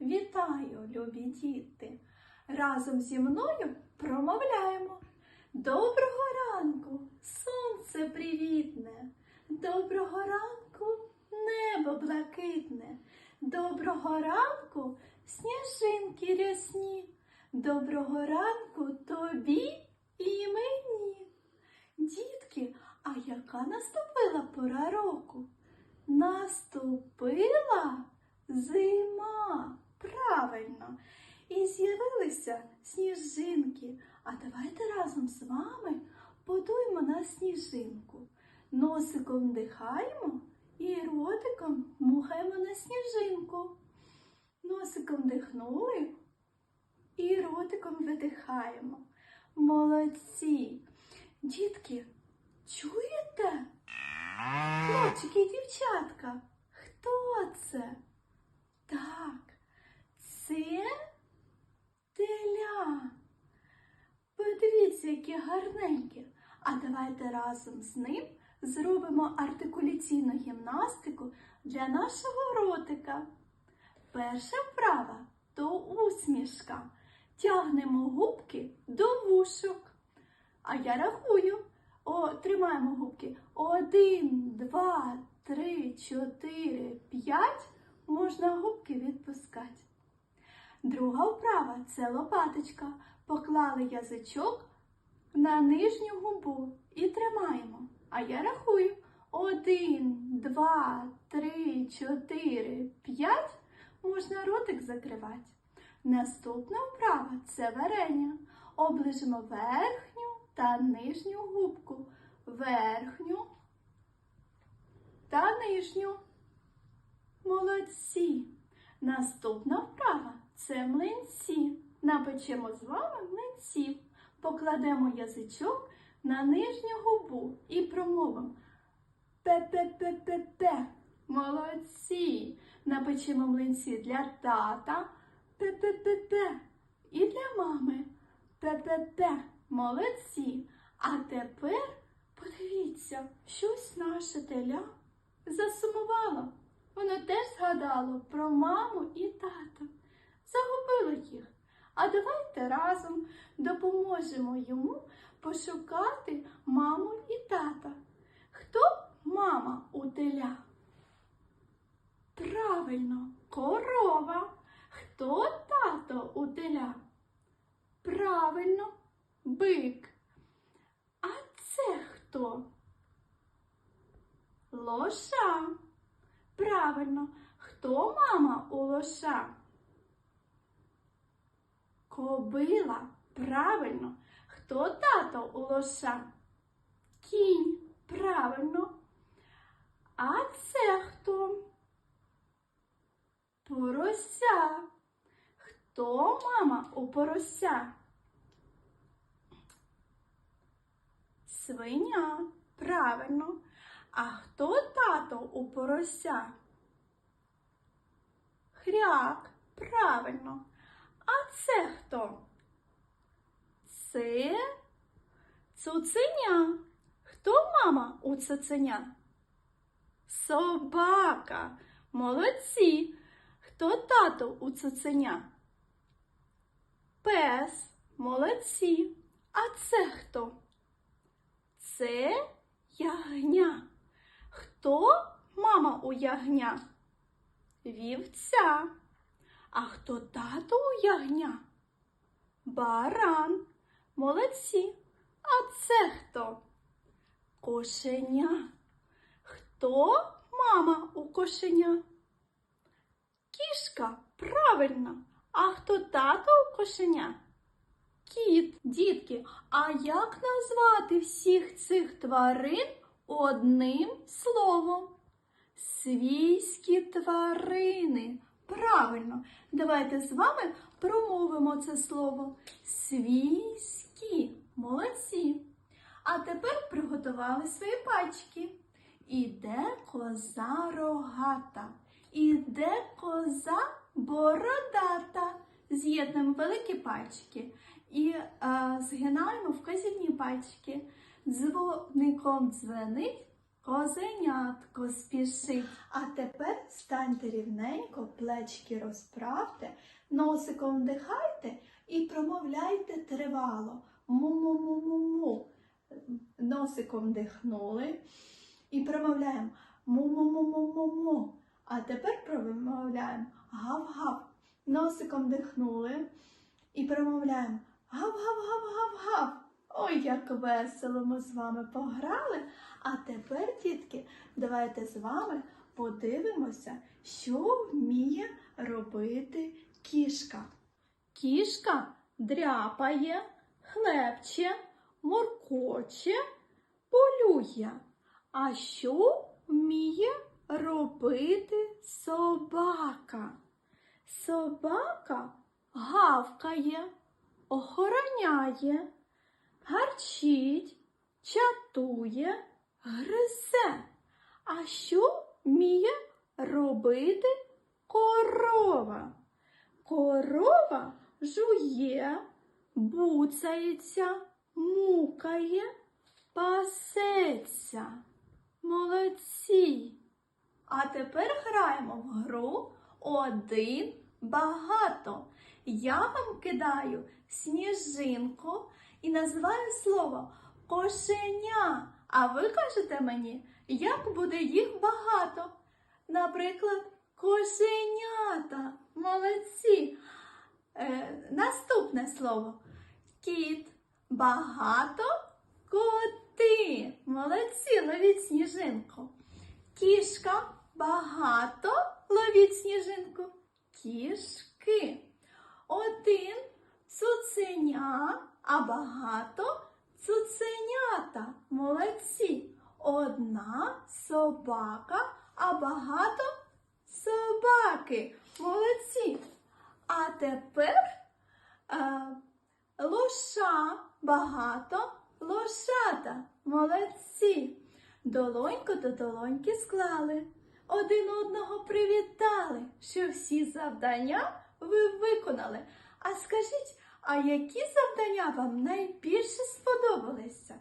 Вітаю, любі діти! Разом зі мною промовляємо. Доброго ранку, сонце привітне, доброго ранку, небо блакитне, доброго ранку, сніжинки рясні, доброго ранку тобі і мені. Дітки, а яка наступила пора року? Наступила зима. Правильно. І з'явилися сніжинки. А давайте разом з вами подуємо на сніжинку. Носиком вдихаємо і ротиком мухаємо на сніжинку. Носиком вдихнули і ротиком видихаємо. Молодці. Дітки, чуєте? Хлопчики і дівчатка, хто це? Так, це теля. Подивіться, яке гарненьке. А давайте разом з ним зробимо артикуляційну гімнастику для нашого ротика. Перша вправа то усмішка. Тягнемо губки до вушок. А я рахую. О, тримаємо губки. Один, два, три, чотири, п'ять. Можна губки відпускати. Друга вправа це лопаточка. Поклали язичок на нижню губу і тримаємо. А я рахую. Один, два, три, чотири, п'ять. Можна ротик закривати. Наступна вправа це варення. Оближимо верхню та нижню губку. Верхню та нижню. Молодці. Наступна вправа це млинці. Напечемо з вами млинців. Покладемо язичок на нижню губу і промовимо пе-пе-пе-пе-пе. Молодці. Напечемо млинці для тата. Пе-пе-пе-пе. І для мами. Пе-пе-пе. Молодці. А тепер подивіться, щось наше теля засумувало. Воно теж згадало про маму і тата. Загубило їх. А давайте разом допоможемо йому пошукати маму і тата. Хто мама у теля? Правильно, корова. Хто тато у теля? Правильно, бик. А це хто? Лоша. Правильно, хто мама у лоша? Кобила. Правильно. Хто тато у лоша? Кінь. Правильно. А це хто? Порося. Хто мама у порося? Свиня. Правильно. А хто тато у порося? Хряк. Правильно. А це хто? Це цуценя. Хто мама у цуценя? Собака. Молодці. Хто тато у цуценя? Пес. Молодці. А це хто? Це ягня. Хто мама у ягня? Вівця. А хто тато у ягня? Баран. Молодці. А це хто? Кошеня. Хто мама у кошеня? Кішка. Правильно. А хто тато у кошеня? Кіт. Дітки, а як назвати всіх цих тварин одним словом? Свійські тварини. Правильно, давайте з вами промовимо це слово. Свійські. Молодці. А тепер приготували свої пальчики. Іде коза рогата, іде коза бородата. З'єднуємо великі пальчики і е, згинаємо вказівні пальчики. Дзвоником дзвенить козенятко спішить. А тепер станьте рівненько, плечки розправте, носиком вдихайте і промовляйте тривало. Му-му-му-му-му. Носиком вдихнули і промовляємо му-му-му-му-му-му. А тепер промовляємо гав-гав. Носиком вдихнули і промовляємо гав-гав-гав-гав-гав. Ой, як весело ми з вами пограли. А тепер, дітки, давайте з вами подивимося, що вміє робити кішка. Кішка дряпає, хлебче, моркоче, полює. А що вміє робити собака? Собака гавкає, охороняє, гарчить, чатує, гризе. А що вміє робити корова? Корова жує, буцається, мукає, пасеться. Молодці! А тепер граємо в гру один багато. Я вам кидаю сніжинку і називаю слово кошеня. А ви кажете мені, як буде їх багато. Наприклад, кошенята. Молодці. Е, наступне слово. Кіт. Багато коти. Молодці, ловіть сніжинку. Кішка багато ловіть сніжинку. Кішки. Один цуценя, а багато цуценята. Молодці. Одна собака, а багато собаки. Молодці. А тепер е, лоша багато лошата. Молодці. Долоньку до долоньки склали. Один одного привітали, що всі завдання ви виконали. А скажіть, а які завдання вам найбільше сподобалися?